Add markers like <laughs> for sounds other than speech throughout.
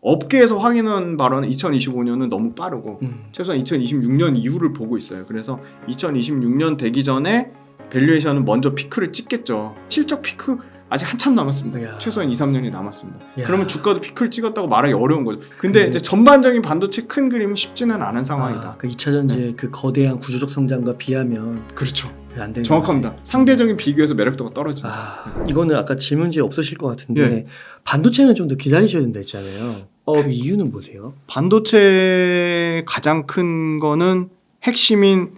업계에서 확인한 바로는 2025년은 너무 빠르고 음. 최소한 2026년 이후를 보고 있어요. 그래서 2026년 되기 전에 밸류에이션은 먼저 피크를 찍겠죠. 실적 피크 아직 한참 남았습니다. 야. 최소한 2, 3년이 남았습니다. 야. 그러면 주가도 피크를 찍었다고 말하기 어려운 거죠. 근데 음. 이제 전반적인 반도체 큰 그림은 쉽지는 않은 상황이다. 아, 그 2차 전지의 그 거대한 구조적 성장과 비하면 그렇죠. 안 되는 정확합니다. 상대적인 비교에서 매력도가 떨어진다. 아, 이거는 아까 질문지에 없으실 것 같은데 예. 반도체는 좀 더 기다리셔야 된다 했잖아요. 어, 그 이유는 뭐세요? 반도체 가장 큰 거는 핵심인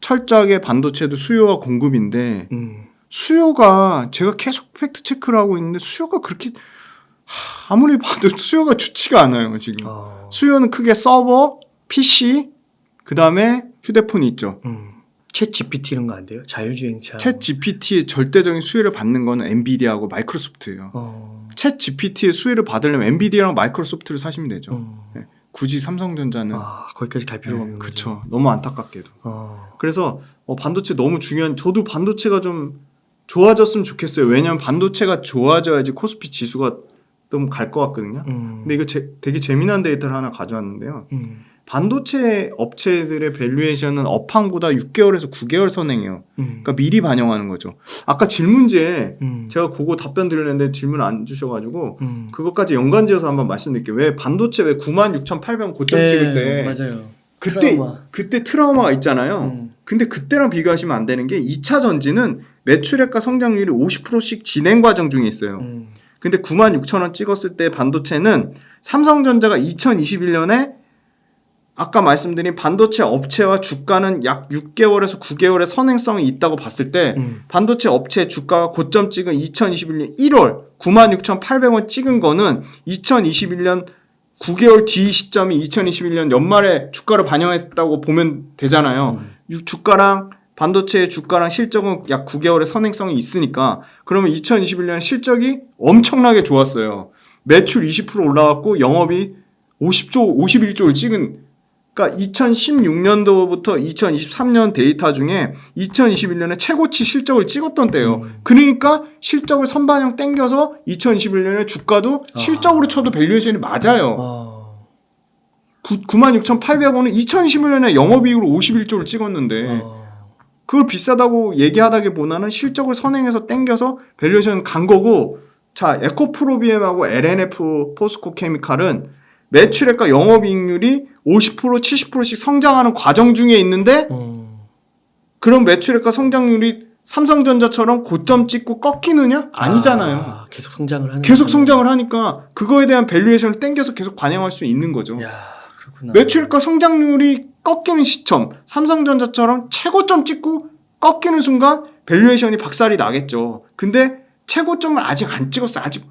철저하게 반도체도 수요와 공급인데 음. 수요가 제가 계속 팩트 체크를 하고 있는데 수요가 그렇게 하, 아무리 봐도 <laughs> 수요가 좋지가 않아요 지금. 어. 수요는 크게 서버, PC, 그 다음에 휴대폰이 있죠. 음. 챗 GPT 이런 거 안 돼요? 자율주행차. 챗 GPT의 절대적인 수혜를 받는 거는 엔비디아하고 마이크로소프트예요. 어. 챗 GPT의 수혜를 받으려면 엔비디아랑 마이크로소프트를 사시면 되죠. 음. 네. 굳이 삼성전자는 아, 거기까지 갈 필요가 없는 거죠. 그쵸. 너무 안타깝게도. 어. 그래서 어, 반도체 너무 중요한. 저도 반도체가 좀 좋아졌으면 좋겠어요. 왜냐하면 반도체가 좋아져야지 코스피 지수가 좀 갈 것 같거든요. 음. 근데 이거 제- 되게 재미난 데이터를 하나 가져왔는데요. 음. 반도체 업체들의 밸류에이션은 업황보다 6개월에서 9개월 선행해요. 음. 그러니까 미리 반영하는 거죠. 아까 질문지에 음. 제가 그거 답변 드렸는데 질문 안 주셔가지고 음. 그것까지 연관지어서 한번 말씀드릴게요. 왜 반도체 왜 96,800원 고점 네, 찍을 때 맞아요. 그때 트라우마. 그때 트라우마가 있잖아요. 음. 근데 그때랑 비교하시면 안 되는 게 2차 전지는 매출액과 성장률이 50%씩 진행 과정 중에 있어요. 음. 근데 96,000원 찍었을 때 반도체는 삼성전자가 2021년에 아까 말씀드린 반도체 업체와 주가는 약 6개월에서 9개월의 선행성이 있다고 봤을 때 음. 반도체 업체 주가가 고점 찍은 2021년 1월 96,800원 찍은 거는 2021년 9개월 뒤 시점이 2021년 연말에 주가를 반영했다고 보면 되잖아요. 음. 유- 주가랑 반도체의 주가랑 실적은 약 9개월의 선행성이 있으니까 그러면 2021년 실적이 엄청나게 좋았어요. 매출 20% 올라갔고 영업이 50조 51조를 찍은 그러니까 2016년도부터 2023년 데이터 중에 2021년에 최고치 실적을 찍었던 때예요. 음. 그러니까 실적을 선반영 땡겨서 2021년에 주가도 아. 실적으로 쳐도 밸류에이션이 맞아요. 어. 96,800원은 2021년에 영업이익으로 51조를 찍었는데 어. 그걸 비싸다고 얘기하다기보다는 실적을 선행해서 땡겨서 밸류에이션 간 거고 자 에코프로비엠하고 LNF 포스코 케미칼은 매출액과 영업이익률이 50% 70%씩 성장하는 과정 중에 있는데 어. 그런 매출액과 성장률이 삼성전자처럼 고점 찍고 꺾이느냐? 아니잖아요. 아, 계속 성장을 하는 계속. 성장을 하니까 그거에 대한 밸류에이션을 땡겨서 계속 반영할 수 있는 거죠. 야. 매출과 성장률이 꺾이는 시점, 삼성전자처럼 최고점 찍고 꺾이는 순간 밸류에이션이 박살이 나겠죠. 근데 최고점을 아직 안 찍었어요. 아직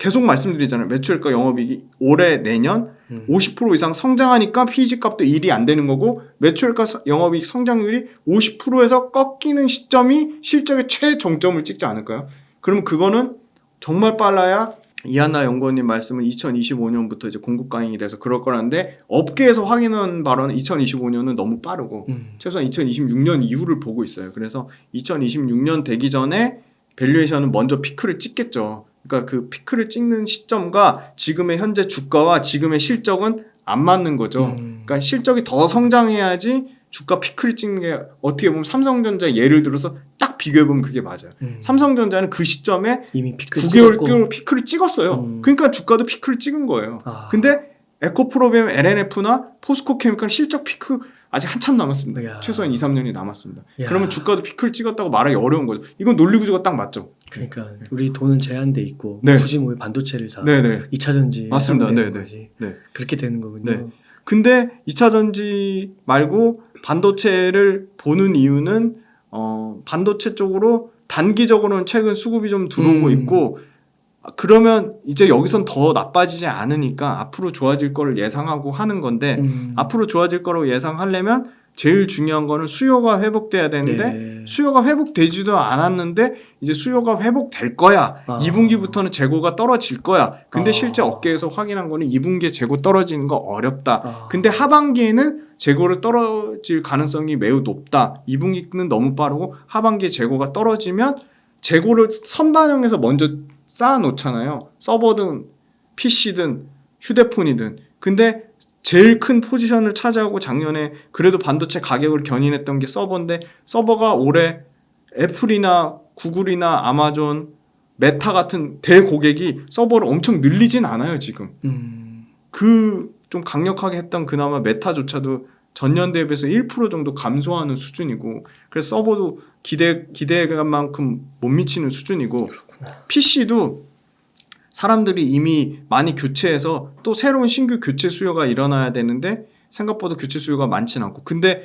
계속 말씀드리잖아요. 매출과 영업이익이 올해 내년 음. 50% 이상 성장하니까 PG 값도 1이 안 되는 거고 매출과 서- 영업이익 성장률이 50%에서 꺾이는 시점이 실적의 최정점을 찍지 않을까요? 그러면 그거는 정말 빨라야 이한나 연구원님 말씀은 2025년부터 이제 공급 강행이 돼서 그럴 거라는데 업계에서 확인한 바로는 2025년은 너무 빠르고 음. 최소한 2026년 이후를 보고 있어요. 그래서 2026년 되기 전에 밸류에이션은 먼저 피크를 찍겠죠. 그러니까 그 피크를 찍는 시점과 지금의 현재 주가와 지금의 실적은 안 맞는 거죠. 음. 그러니까 실적이 더 성장해야지 주가 피크를 찍는 게 어떻게 보면 삼성전자 예를 들어서 딱 비교해 보면 그게 맞아요. 음. 삼성전자는 그 시점에 이미 피크 9개월 찍었고. 동안 피크를 찍었어요. 음. 그러니까 주가도 피크를 찍은 거예요. 아. 근데 에코프로비엠 LNF나 포스코 케미칼 실적 피크 아직 한참 남았습니다. 야. 최소한 2, 3년이 남았습니다. 야. 그러면 주가도 피크를 찍었다고 말하기 어려운 거죠. 이건 논리 구조가 딱 맞죠. 그러니까 우리 돈은 제한돼 있고 네. 굳이 뭐 반도체를 사. 네, 네. 2차 전지 맞습니다. 네, 네. 네. 그렇게 되는 거군요. 네. 근데 2차 전지 말고 반도체를 보는 이유는 어, 반도체 쪽으로 단기적으로는 최근 수급이 좀 들어오고 음. 있고 아, 그러면 이제 여기선 더 나빠지지 않으니까 앞으로 좋아질 거를 예상하고 하는 건데 음. 앞으로 좋아질 거라고 예상하려면 제일 중요한 거는 수요가 회복돼야 되는데 네. 수요가 회복되지도 않았는데 이제 수요가 회복될 거야. 아. 2분기부터는 재고가 떨어질 거야. 근데 아. 실제 업계에서 확인한 거는 2분기에 재고 떨어지는 거 어렵다. 아. 근데 하반기에는 재고를 떨어질 가능성이 매우 높다. 2분기는 너무 빠르고 하반기에 재고가 떨어지면 재고를 선반영해서 먼저 쌓아 놓잖아요. 서버든 PC든 휴대폰이든 근데 제일 큰 포지션을 차지하고 작년에 그래도 반도체 가격을 견인했던 게 서버인데 서버가 올해 애플이나 구글이나 아마존 메타 같은 대고객이 서버를 엄청 늘리진 않아요 지금 음. 그좀 강력하게 했던 그나마 메타조차도 전년 대비해서 1% 정도 감소하는 수준이고 그래서 서버도 기대 기대감만큼 못 미치는 수준이고 PC도 사람들이 이미 많이 교체해서 또 새로운 신규 교체 수요가 일어나야 되는데 생각보다 교체 수요가 많지는 않고. 근데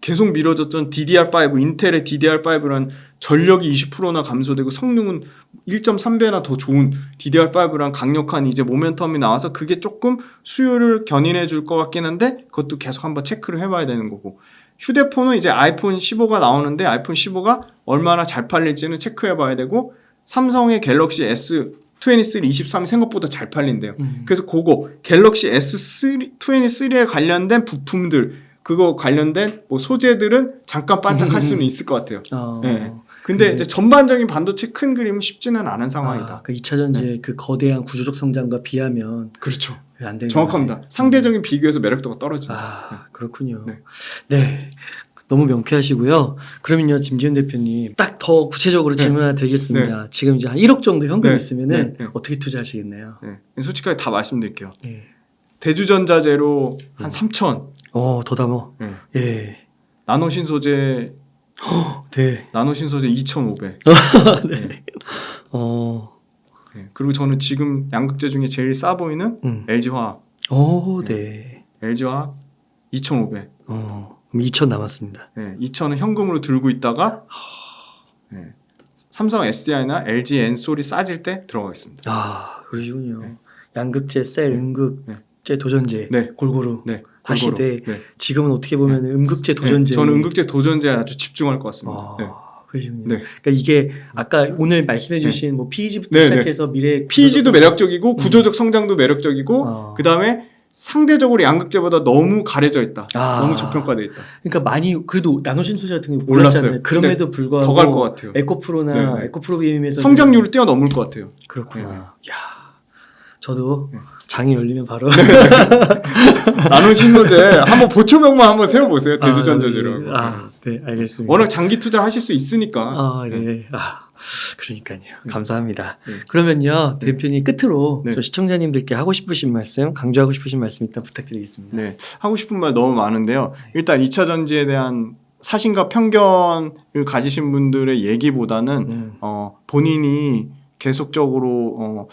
계속 미뤄졌던 DDR5 인텔의 DDR5란 전력이 20%나 감소되고 성능은 1.3배나 더 좋은 DDR5랑 강력한 이제 모멘텀이 나와서 그게 조금 수요를 견인해 줄 것 같긴 한데 그것도 계속 한번 체크를 해봐야 되는 거고. 휴대폰은 이제 아이폰 15가 나오는데 아이폰 15가 얼마나 잘 팔릴지는 체크해 봐야 되고 삼성의 갤럭시 S 23, 23이 생각보다 잘 팔린대요. 음. 그래서 그거 갤럭시 S3, 23에 관련된 부품들 그거 관련된 뭐 소재들은 잠깐 반짝할 수는 있을 것 같아요. 어. 네. 근데 이제 전반적인 반도체 큰 그림은 쉽지는 않은 상황이다. 아, 그 2차 전지의 그 거대한 구조적 성장과 비하면 그렇죠. 안 되는 정확합니다. 거지. 상대적인 비교에서 매력도가 떨어진다. 아 그렇군요. 네. 네. 너무 명쾌하시고요. 그러면요, 짐지훈 대표님 딱 더 구체적으로 네. 질문 하나 드리겠습니다. 지금 이제 한 1억 정도 현금 네. 있으면은 네. 네. 어떻게 투자하시겠네요? 네. 솔직하게 다 말씀드릴게요. 예. 대주전자재로 한 3천, 어, 더 담어. 네. 예. 나노 신소재 네. 나노 신소재 2,500. 네. 어. 네. 그리고 저는 지금 양극재 중에 제일 싸 보이는 음. LG 화학, 오, 네. LG 화학 2,500. 어. 그럼 2천 남았습니다. 네. 2,000은 현금으로 들고 있다가 네. 삼성 SDI나 LG 엔솔이 싸질 때 들어가겠습니다. 아, 그러시군요. 네. 양극재, 셀, 네. 음극재, 도전재 네. 골고루 네. 하시되 골고루. 네. 지금은 어떻게 보면 음극재, 네. 도전재. 저는 음극재 도전재에 아주 집중할 것 같습니다. 아, 네. 그러시군요. 네. 그러니까 이게 아까 오늘 말씀해주신 뭐 PEG부터 네, 네. 시작해서 미래 PEG도 구조적 매력적이고 구조적 성장도 매력적이고 어. 그 다음에 상대적으로 양극재보다 너무 가려져 있다. 아. 너무 저평가돼 있다. 그러니까 많이 그래도 나노신 소재 같은 게 올랐어요. 그럼에도 불구하고 더 갈 것 같아요. 에코프로나 네, 네. 에코프로 비임에서 성장률을 뛰어넘을 것 같아요. 그렇구나. 네, 야, 저도 네. 장이 열리면 바로 <laughs> 나노 신 소재 한번 보초병만 한번 세워보세요. 아, 대주전자재로. 아, 네, 알겠습니다. 워낙 장기 투자 하실 수 있으니까. 아, 네. 아, 그러니까요. 감사합니다. 네. 그러면요, 대표님 끝으로 네. 저 시청자님들께 하고 싶으신 말씀, 강조하고 싶으신 말씀 일단 부탁드리겠습니다. 네. 하고 싶은 말 너무 많은데요. 일단 2차 전지에 대한 사신과 편견을 가지신 분들의 얘기보다는 음. 어, 본인이 계속적으로 어,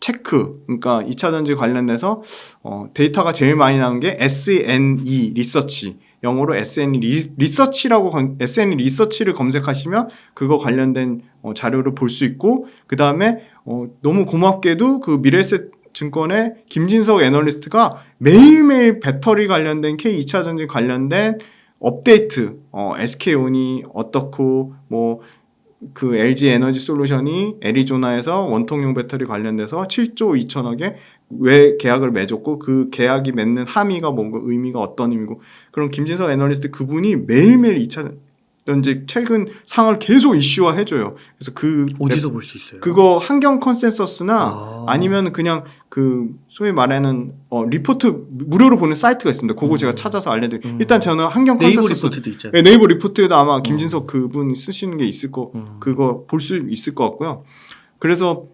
체크, 그러니까 2차 전지 관련돼서 어, 데이터가 제일 많이 나온 게 SNE 리서치, 영어로 SNE 리, 리서치라고 검- SNE 리서치를 검색하시면 그거 관련된 어, 자료를 볼 수 있고 그 다음에 어, 너무 고맙게도 그 미래에셋 증권의 김진석 애널리스트가 매일매일 배터리 관련된 K 2차 전지 관련된 업데이트, 어, SK온이 어떻고 뭐그 LG 에너지 솔루션이 애리조나에서 원통용 배터리 관련돼서 7조 2천억에 왜 계약을 맺었고 그 계약이 맺는 함의가 뭔가 의미가 어떤 의미고 그럼 김진석 애널리스트 그분이 매일매일 2차 전지 최근 상을 계속 이슈화 해줘요. 그래서 그 어디서 볼 수 있어요? 그거 환경 컨센서스나 아. 아니면 그냥 그 소위 말하는 어, 리포트 무료로 보는 사이트가 있습니다. 그거 음. 제가 찾아서 알려드릴게요. 음. 일단 저는 환경 네이버 컨센서스 리포트도 있잖아요. 네, 네이버 리포트에도 아마 김진석 그분이 쓰시는 게 있을 거 음. 그거 볼 수 있을 것 같고요. 그래서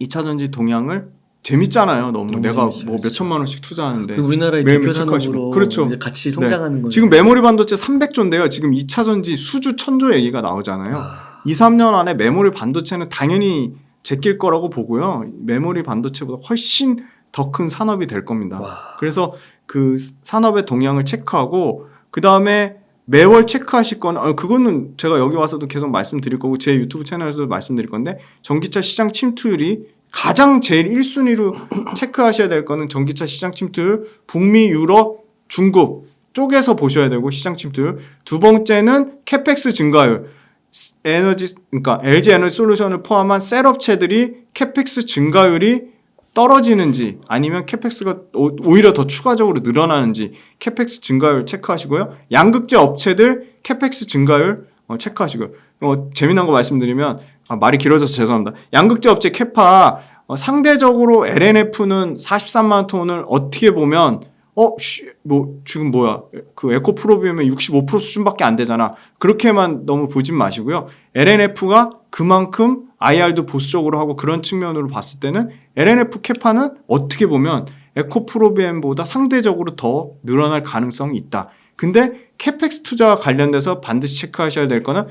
2차 전지 동향을 재밌잖아요. 너무 너무 내가 뭐 몇. 천만 원씩 투자하는데 우리나라의 대표 체크하시고. 산업으로 그렇죠. 이제 같이 성장하는 거예요. 지금 메모리 반도체 300조인데요. 지금 2차 전지 수주 천조 얘기가 나오잖아요. 아, 2, 3년 안에 메모리 반도체는 당연히 제낄 거라고 보고요. 메모리 반도체보다 훨씬 더 큰 산업이 될 겁니다. 와. 그래서 그 산업의 동향을 체크하고 그 다음에 매월 체크하실 건 어, 그거는 제가 여기 와서도 계속 말씀드릴 거고 제 유튜브 채널에서도 말씀드릴 건데 전기차 시장 침투율이 가장 제일 1순위로 <clears throat> 체크하셔야 될 거는 전기차 시장 침투율 북미 유럽 중국 쪽에서 보셔야 되고 시장 침투율 두 번째는 캐펙스 증가율 스- 에너지 그러니까 LG 에너지 솔루션을 포함한 셀 업체들이 캐펙스 증가율이 떨어지는지 아니면 캐펙스가 오- 오히려 더 추가적으로 늘어나는지 캐펙스 증가율 체크하시고요. 양극재 업체들 캐펙스 증가율 어, 체크하시고요. 어, 재미난 거 말씀드리면 아, 말이 길어져서 죄송합니다. 양극재 업체 캐파 어, 상대적으로 LNF는 43만 톤을 어떻게 보면 어, 쉬, 뭐 지금 뭐야 그 에코프로비움의 65% 수준밖에 안 되잖아. 그렇게만 너무 보진 마시고요. LNF가 그만큼 IR도 보수적으로 하고 그런 측면으로 봤을 때는 LNF 캐파는 어떻게 보면 에코프로비엠보다 상대적으로 더 늘어날 가능성이 있다. 근데 캐펙스 투자와 관련돼서 반드시 체크하셔야 될 거는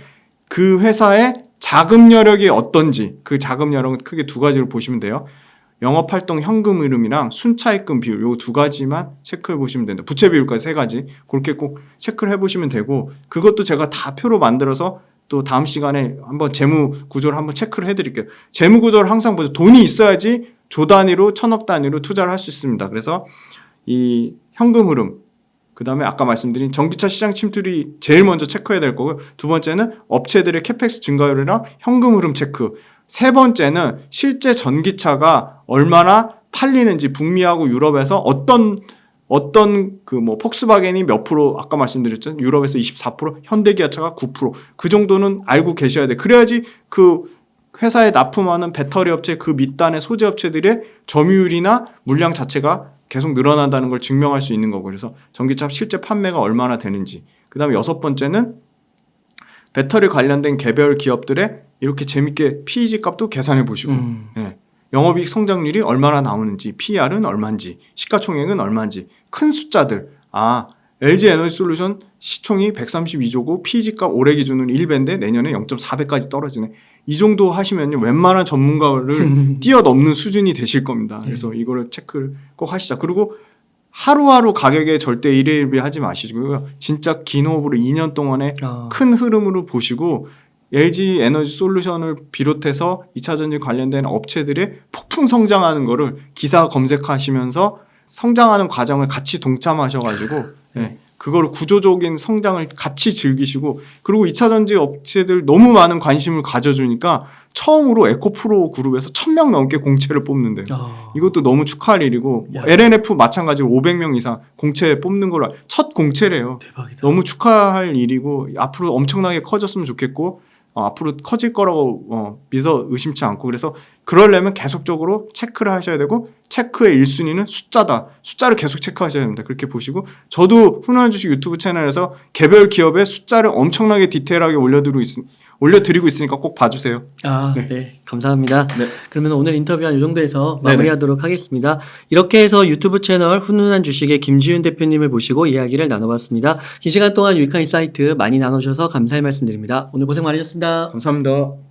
그 회사의 자금 여력이 어떤지 그 자금 여력은 크게 두 가지로 보시면 돼요. 영업 활동 현금 흐름이랑 순차입금 비율 요 두 가지만 체크해 보시면 된다. 부채 비율까지 세 가지 그렇게 꼭 체크를 해 보시면 되고 그것도 제가 다 표로 만들어서 또 다음 시간에 한번 재무 구조를 한번 체크를 해 드릴게요. 재무 구조를 항상 보죠. 돈이 있어야지 조 단위로 천억 단위로 투자를 할 수 있습니다. 그래서 이 현금 흐름 그 다음에 아까 말씀드린 전기차 시장 침투리 제일 먼저 체크해야 될 거고요. 두 번째는 업체들의 캐펙스 증가율이랑 현금 흐름 체크. 세 번째는 실제 전기차가 얼마나 팔리는지 북미하고 유럽에서 어떤 어떤 그 뭐 폭스바겐이 몇 프로 아까 말씀드렸죠 유럽에서 24% 현대기아차가 9%그 정도는 알고 계셔야 돼 그래야지 그 회사에 납품하는 배터리 업체 그 밑단의 소재 업체들의 점유율이나 물량 자체가 계속 늘어난다는 걸 증명할 수 있는 거고 그래서 전기차 실제 판매가 얼마나 되는지 그다음에 여섯 번째는 배터리 관련된 개별 기업들의 이렇게 재밌게 PEG 값도 계산해 보시고 음. 예. 영업이익 성장률이 얼마나 나오는지, PR은 얼마인지, 시가총액은 얼마인지, 큰 숫자들. 아, LG 에너지 솔루션 시총이 132조고 PEG 값 올해 기준으로 1배인데 내년에 0.4배까지 떨어지네. 이 정도 하시면요. 웬만한 전문가를 <laughs> 뛰어넘는 수준이 되실 겁니다. 그래서 이거를 체크를 꼭 하시자. 그리고 하루하루 가격에 절대 일일비 하지 마시고요. 진짜 긴 호흡으로 2년 동안에 아. 큰 흐름으로 보시고 LG 에너지 솔루션을 비롯해서 2차 전지 관련된 업체들의 폭풍 성장하는 거를 기사 검색하시면서 성장하는 과정을 같이 동참하셔가지고 <laughs> 예, 그거를 구조적인 성장을 같이 즐기시고 그리고 2차 전지 업체들 너무 많은 관심을 가져주니까 처음으로 에코프로 그룹에서 1000명 넘게 공채를 뽑는데 아. 이것도 너무 축하할 일이고 야. LNF 마찬가지로 500명 이상 공채 뽑는 걸로 알- 첫 공채래요. 대박이다. 너무 축하할 일이고 앞으로 엄청나게 커졌으면 좋겠고 어, 앞으로 커질 거라고 어, 믿어 의심치 않고 그래서 그러려면 계속적으로 체크를 하셔야 되고 체크의 1순위는 숫자다. 숫자를 계속 체크하셔야 됩니다. 그렇게 보시고 저도 훈훈한 주식 유튜브 채널에서 개별 기업의 숫자를 엄청나게 디테일하게 올려드리고, 있, 올려드리고 있으니까 꼭 봐주세요. 아, 네. 감사합니다. 네. 그러면 오늘 인터뷰 한이 정도에서 네네. 마무리하도록 하겠습니다. 이렇게 해서 유튜브 채널 훈훈한 주식의 김지윤 대표님을 모시고 이야기를 나눠봤습니다. 긴 시간 동안 유익한 인사이트 많이 나눠주셔서 감사의 말씀드립니다. 오늘 고생 많으셨습니다. 감사합니다.